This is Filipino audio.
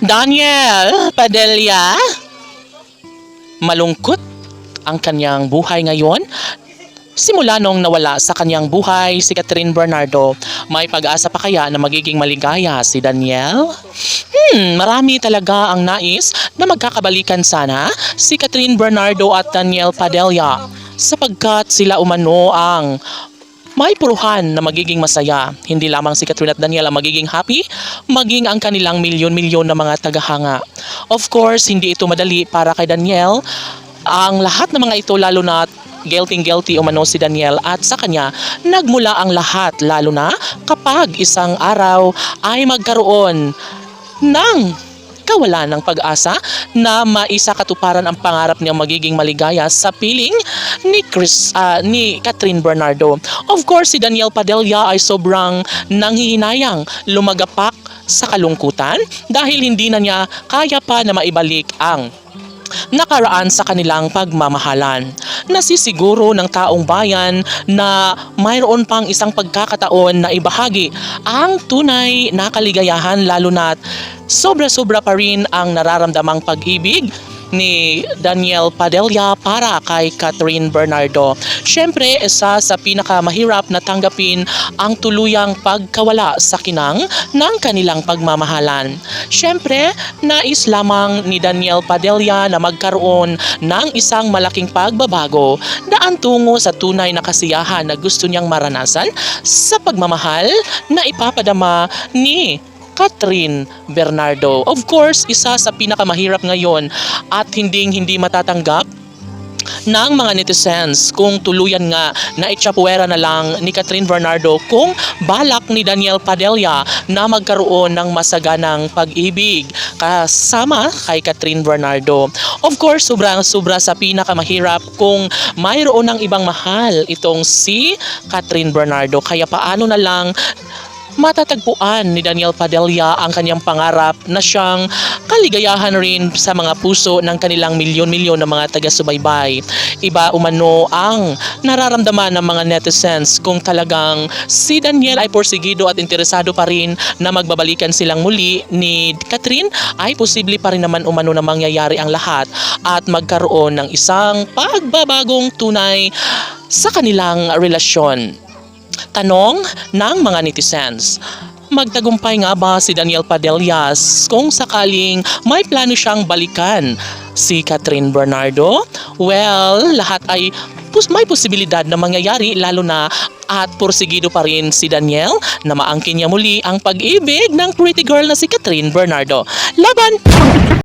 Daniel Padilla? Malungkot ang kanyang buhay ngayon. Simula nung nawala sa kanyang buhay si Catherine Bernardo, may pag-asa pa kaya na magiging maligaya si Daniel? Hmm, marami talaga ang nais na magkakabalikan sana si Catherine Bernardo at Daniel Padilla sapagkat sila umano ang may puruhan na magiging masaya. Hindi lamang si Catherine at Daniel ang magiging happy, maging ang kanilang milyon-milyon na mga tagahanga. Of course, hindi ito madali para kay Daniel. Ang lahat ng mga ito lalo na guilty-guilty umano si Daniel at sa kanya nagmula ang lahat lalo na kapag isang araw ay magkaroon ng kawalan ng pag-asa na maisakatuparan ang pangarap niyang magiging maligaya sa piling ni Chris ah, ni Catherine Bernardo. Of course, si Daniel Padilla ay sobrang nanghihinayang lumagapak sa kalungkutan dahil hindi na niya kaya pa na maibalik ang nakaraan sa kanilang pagmamahalan. Nasisiguro ng taong bayan na mayroon pang isang pagkakataon na ibahagi ang tunay na kaligayahan lalo na sobra-sobra pa rin ang nararamdamang pag-ibig ni Daniel Padilla para kay Catherine Bernardo. Siyempre, isa sa pinakamahirap na tanggapin ang tuluyang pagkawala sa kinang ng kanilang pagmamahalan. Siyempre, nais lamang ni Daniel Padilla na magkaroon ng isang malaking pagbabago daan tungo sa tunay na kasiyahan na gusto niyang maranasan sa pagmamahal na ipapadama ni Catherine Bernardo. Of course, isa sa pinakamahirap ngayon at hindi hindi matatanggap ng mga netizens kung tuluyan nga na itsapuera na lang ni Catherine Bernardo kung balak ni Daniel Padilla na magkaroon ng masaganang pag-ibig kasama kay Catherine Bernardo. Of course, sobrang sobra sa pinakamahirap kung mayroon ng ibang mahal itong si Catherine Bernardo. Kaya paano na lang matatagpuan ni Daniel Padilla ang kanyang pangarap na siyang kaligayahan rin sa mga puso ng kanilang milyon-milyon na mga taga-subaybay. Iba umano ang nararamdaman ng mga netizens kung talagang si Daniel ay porsigido at interesado pa rin na magbabalikan silang muli ni Catherine ay posible pa rin naman umano na mangyayari ang lahat at magkaroon ng isang pagbabagong tunay sa kanilang relasyon. Tanong ng mga netizens. Magtagumpay nga ba si Daniel Padillas kung sakaling may plano siyang balikan si Catherine Bernardo? Well, lahat ay may posibilidad na mangyayari lalo na at porsigido pa rin si Daniel na maangkin niya muli ang pag-ibig ng pretty girl na si Catherine Bernardo. Laban!